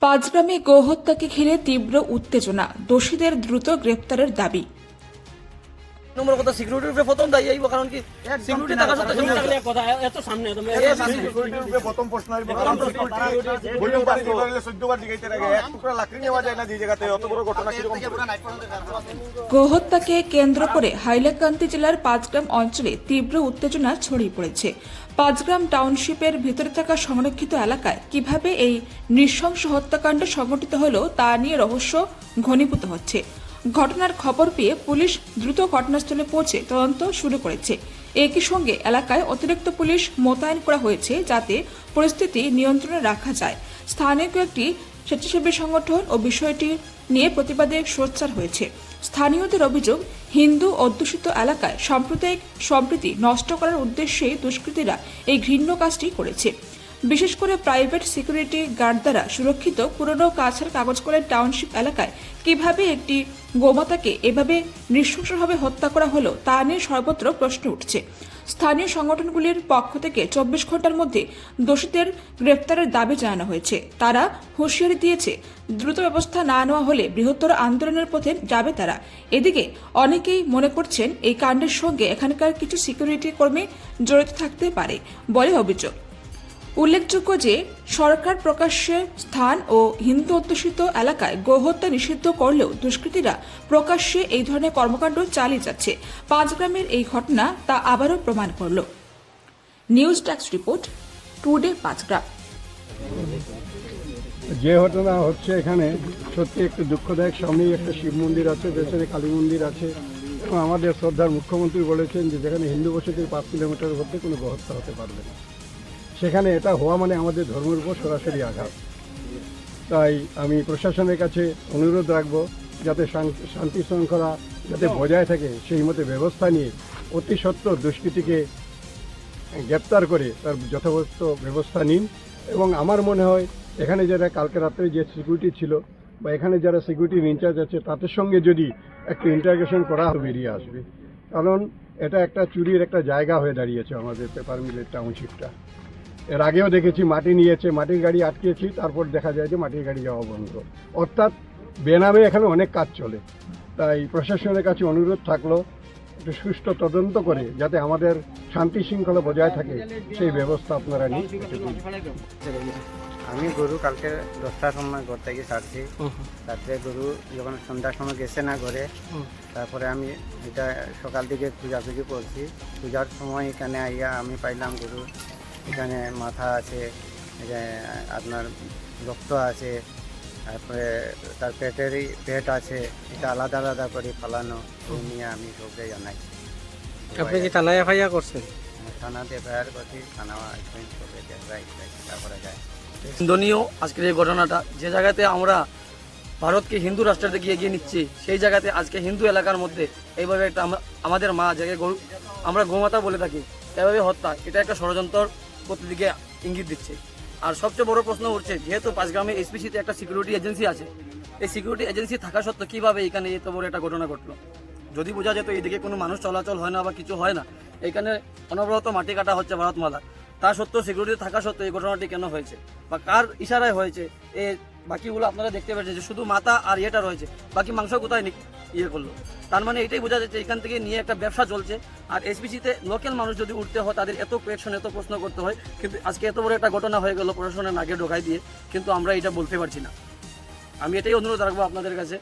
পাঁচগ্রামে গোহত্যাকে ঘিরে তীব্র উত্তেজনা। দোষীদের দ্রুত গ্রেপ্তারের দাবি। নম্বর কথা সিকিউরিটির উপরে প্রথম দায়ী আইব কারণ কি সিকিউরিটি থাকা সত্ত্বেও কথা এত সামনে তুমি সিকিউরিটির উপরে প্রথম প্রশ্ন আসবে কারণ সিকিউরিটি বলতে পারি এবারে চোদ্দবার জিগাইতে লাগে এক টুকরা লাকড়ি নেওয়া যায় না যে জায়গাতে অত বড় ঘটনা কীরকম গোহত্যাকে কেন্দ্র করে হাইলাকান্দি জেলার পাঁচগ্রাম অঞ্চলে তীব্র উত্তেজনা ছড়িয়ে পড়েছে। পাঁচগ্রাম টাউনশিপের ভিতরে থাকা সংরক্ষিত এলাকায় কীভাবে এই নৃশংস হত্যাকাণ্ড সংঘটিত হলো তা নিয়ে রহস্য ঘনীভূত হচ্ছে। ঘটনার খবর পেয়ে পুলিশ দ্রুত ঘটনাস্থলে পৌঁছে তদন্ত শুরু করেছে। একই সঙ্গে এলাকায় অতিরিক্ত পুলিশ মোতায়েন করা হয়েছে যাতে পরিস্থিতি নিয়ন্ত্রণে রাখা যায়। স্থানীয় কয়েকটি স্বেচ্ছাসেবী সংগঠন ও বিষয়টি নিয়ে প্রতিবাদে সোচ্চার হয়েছে। স্থানীয়দের অভিযোগ, হিন্দু অধ্যুষিত এলাকায় সাম্প্রদায়িক সম্প্রীতি নষ্ট করার উদ্দেশ্যে দুষ্কৃতীরা এই ঘৃণ্য কাজটি করেছে। বিশেষ করে প্রাইভেট সিকিউরিটি গার্ড দ্বারা সুরক্ষিত পুরনো কাছার কাগজ কলের টাউনশিপ এলাকায় কীভাবে একটি গোমাতাকে এভাবে নৃশংসভাবে হত্যা করা হলো তা নিয়ে সর্বত্র প্রশ্ন উঠছে। স্থানীয় সংগঠনগুলির পক্ষ থেকে চব্বিশ ঘণ্টার মধ্যে দোষীদের গ্রেফতারের দাবি জানানো হয়েছে। তারা হুঁশিয়ারি দিয়েছে, দ্রুত ব্যবস্থা না নেওয়া হলে বৃহত্তর আন্দোলনের পথে যাবে তারা। এদিকে অনেকেই মনে করছেন এই কাণ্ডের সঙ্গে এখানকার কিছু সিকিউরিটি কর্মী জড়িত থাকতে পারে বলে অভিযোগ। উল্লেখযোগ্য যে, সরকার প্রকাশ্যে স্থান ও হিন্দু অধ্যুষিত এলাকায় গোহত্যা নিষিদ্ধ করলেও দুষ্কৃতীরা প্রকাশ্যে এই ধরনের কর্মকাণ্ড চালিয়ে যাচ্ছে। পাঁচগ্রামের এই ঘটনা তা আবারও প্রমাণ করল। নিউজ ডেস্ক রিপোর্ট, টুডে পাঁচগ্রাম। যে ঘটনা হচ্ছে এখানে, সত্যি একটু দুঃখদায়ক। সামনেই একটা শিব মন্দির আছে, পেছনে কালী মন্দির আছে। আমাদের শ্রদ্ধার মুখ্যমন্ত্রী বলেছেন যে, যেখানে হিন্দু বসতির পাঁচ কিলোমিটার মধ্যে কোনো গহত্যা হতে পারবে না। সেখানে এটা হওয়া মানে আমাদের ধর্মের উপর সরাসরি আঘাত। তাই আমি প্রশাসনের কাছে অনুরোধ রাখব, যাতে শান্তি শৃঙ্খলা যাতে বজায় থাকে, সেই মতো ব্যবস্থা নিয়ে অতি সত্ত্বর দুষ্কৃতিকে গ্রেপ্তার করে তার যথাযথ ব্যবস্থা নিন। এবং আমার মনে হয়, এখানে যারা কালকে রাত্রে যে সিকিউরিটি ছিল বা এখানে যারা সিকিউরিটির ইনচার্জ আছে, তাদের সঙ্গে যদি একটু ইন্টারগ্রেশন করা বেরিয়ে আসবে। কারণ এটা একটা চুরির একটা জায়গা হয়ে দাঁড়িয়েছে আমাদের পেপার মিলের টাউনশিপটা এর আগেও দেখেছি, মাটি নিয়েছে, মাটির গাড়ি আটকেছি, তারপর দেখা যায় যে মাটির গাড়ি যাওয়া বন্ধ। অর্থাৎ বেনামে এখানে অনেক কাজ চলে। তাই প্রশাসনের কাছে অনুরোধ থাকল, একটু সুষ্ঠু তদন্ত করে যাতে আমাদের শান্তি শৃঙ্খলা বজায় থাকে, সেই ব্যবস্থা আপনারা নিন। আমি গরু কালকে দশটার সময় ঘর থেকে ছাড়ছি। তারপরে গরু যখন সন্ধ্যার সময় গেছে না ঘরে, তারপরে আমি এটা সকাল দিকে খোঁজাখুঁজি করছি। পূজার সময় এখানে আইয়া আমি পাইলাম গরু। এখানে মাথা আছে আপনার রক্ত আছে তারপরে তার পেটেরই পেট আছে এটা আলাদা আলাদা করে ফালানো এই নিয়ে আমি সবকে জানাই। আপনি কি থানায় এফআইআর করছেন? থানাতে এফআইআর করছি থানা করে তারপরে যায়। নিন্দনীয় আজকের এই ঘটনাটা যে জায়গাতে আমরা ভারতকে হিন্দু রাষ্ট্রের দিকে এগিয়ে নিচ্ছি সেই জায়গাতে আজকে হিন্দু এলাকার মধ্যে এইভাবে একটা আমাদের মা যাকে গরু আমরা গোমাতা বলে থাকি এভাবে হত্যা এটা একটা ষড়যন্ত্র। প্রতিদিকে ইঙ্গিত দিচ্ছে। আর সবচেয়ে বড় প্রশ্ন উঠছে, যেহেতু পাঁচগ্রামে এসপিসিতে একটা সিকিউরিটি এজেন্সি আছে, এই সিকিউরিটি এজেন্সি থাকা সত্ত্বেও কীভাবে এখানে এত বড় একটা ঘটনা ঘটলো? যদি বোঝা যেত এইদিকে কোনো মানুষ চলাচল হয় না বা কিছু হয় না, এখানে অনবরত মাটি কাটা হচ্ছে ভারতমালা। তা সত্ত্বেও সিকিউরিটি থাকা সত্ত্বেও এই ঘটনাটি কেন হয়েছে? বা কার ইশারায় হয়েছে? এ বাকিগুলো আপনারা দেখতে পাচ্ছেন যে শুধু মাথা আর ইয়েটা রয়েছে, বাকি মাংস কোথায় ইয়ে করল। তার মানে এটাই বোঝা যাচ্ছে এখান থেকে নিয়ে একটা ব্যবসা চলছে। আর এসবিসিতে লোকাল মানুষ যদি উঠতে হয় তাদের এত কোয়েকশন এত প্রশ্ন করতে হয় কিন্তু আজকে এত বড় একটা ঘটনা হয়ে গেল প্রশাসনের নাকে ঢোকাই দিয়ে কিন্তু আমরা এটা বলতে পারছি না। আমি এটাই অনুরোধ রাখব আপনাদের কাছে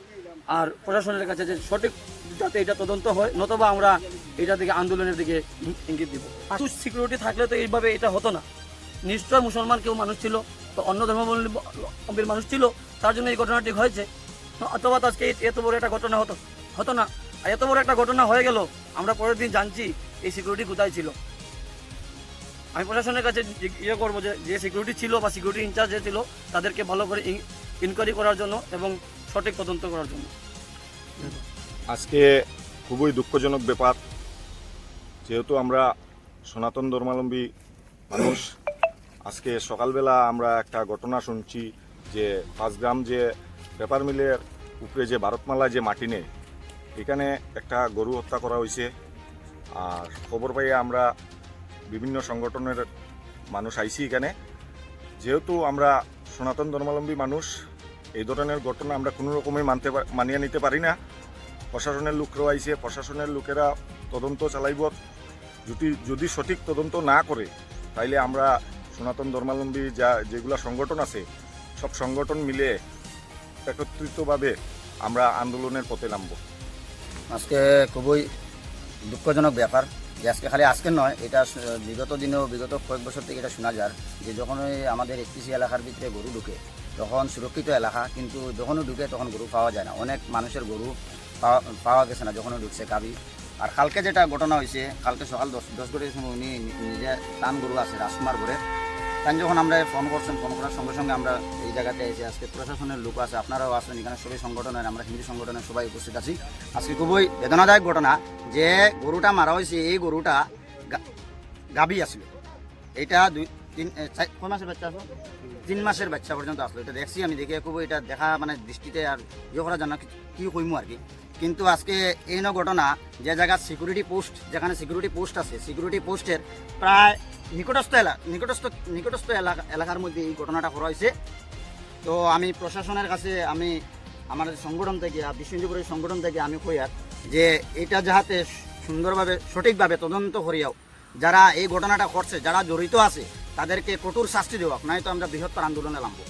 আর প্রশাসনের কাছে যে সঠিক যাতে এটা তদন্ত হয় নতবা আমরা এটা দিকে আন্দোলনের দিকে ইঙ্গিত দিব। সিকিউরিটি থাকলে তো এইভাবে এটা হতো না। নিশ্চয় মুসলমান কেউ মানুষ ছিল তো অন্য ধর্মাবলম্বীর মানুষ ছিল তার জন্য এই ঘটনাটি হয়েছে। অথবা আজকে এত বড় একটা ঘটনা হতো হতো না। আর এত বড় একটা ঘটনা হয়ে গেল, আমরা পরের দিন জানছি এই সিকিউরিটি কোথায় ছিল। আমি প্রশাসনের কাছে ইয়ে করব যে যে সিকিউরিটি ছিল বা সিকিউরিটি ইনচার্জ যে ছিল, তাদেরকে ভালো করে ইনকোয়ারি করার জন্য এবং সঠিক তদন্ত করার জন্য। আজকে খুবই দুঃখজনক ব্যাপার। যেহেতু আমরা সনাতন ধর্মাবলম্বী মানুষ, আজকে সকালবেলা আমরা একটা ঘটনা শুনছি যে পাঁচগ্রাম যে পেপার মিলের উপরে যে ভারতমালা যে মাটি নেই, এখানে একটা গরু হত্যা করা হয়েছে। আর খবর পাইয়ে আমরা বিভিন্ন সংগঠনের মানুষ আইছি এখানে। যেহেতু আমরা সনাতন ধর্মাবলম্বী মানুষ, এই ধরনের ঘটনা আমরা কোনো রকমই মানতে মানিয়ে নিতে পারি না। প্রশাসনের লোকরাও আইছে প্রশাসনের লোকেরা তদন্ত চালাইব। যদি যদি সঠিক তদন্ত না করে, তাইলে আমরা সনাতন ধর্মাবলম্বী যা, যেগুলা সংগঠন আছে, সব সংগঠন মিলে একত্রিতভাবে আমরা আন্দোলনের পথে নামব। আজকে খুবই দুঃখজনক ব্যাপার যে আজকে খালি আজকে নয়, এটা বিগত দিনেও, বিগত কয়েক বছর থেকে এটা শোনা যার যে যখনই আমাদের একটিসি এলাকার ভিতরে গরু ঢুকে, তখন সুরক্ষিত এলাকা, কিন্তু যখনও ঢুকে তখন গরু পাওয়া যায় না। অনেক মানুষের গরু পাওয়া পাওয়া গেছে না যখনও ঢুকছে কাবি আর কালকে যেটা ঘটনা হয়েছে, কালকে সকাল দশ দশ ঘটির উনি নিজে টান গরু আছে রাজকুমার করে তাই যখন আমরা ফোন করছেন, ফোন করার সঙ্গে সঙ্গে আমরা এই জায়গাতে এসে আজকে প্রশাসনের লোক আছে, আপনারাও আছেন, এখানে সবাই সংগঠনের, আমরা হিন্দু সংগঠনের সবাই উপস্থিত আছি। আজকে খুবই বেদনাদায়ক ঘটনা যে গরুটা মারা হয়েছে, এই গরুটা গা- গাবি আসলে। এটা দুই, তিন কয় মাসের বাচ্চা আসলো? তিন মাসের বাচ্চা পর্যন্ত আসলো। এটা দেখছি, আমি দেখে খুবই এটা দেখা মানে দৃষ্টিতে আর ইয়ে করা জানা কি কইমু আর কি। কিন্তু আজকে এই ন ঘটনা, যে জায়গা সিকিউরিটি পোস্ট যেখানে সিকিউরিটি পোস্ট আছে সিকিউরিটি পোস্টের প্রায় নিকটস্থ এলাকা নিকটস্থ নিকটস্থ এলাকা, এলাকার মধ্যে এই ঘটনাটা করা হয়েছে তো আমি প্রশাসনের কাছে, আমি আমার সংগঠন থেকে, আর বিশ্বজিপুরের সংগঠন থেকে আমি কইয়ার যে এটা যাহাতে সুন্দরভাবে, সঠিকভাবে তদন্ত করিয়াও, যারা এই ঘটনাটা করছে যারা জড়িত আছে, তাদেরকে কঠোর শাস্তি দেওয়া নয়তো আমরা বৃহত্তর আন্দোলনে নামবো।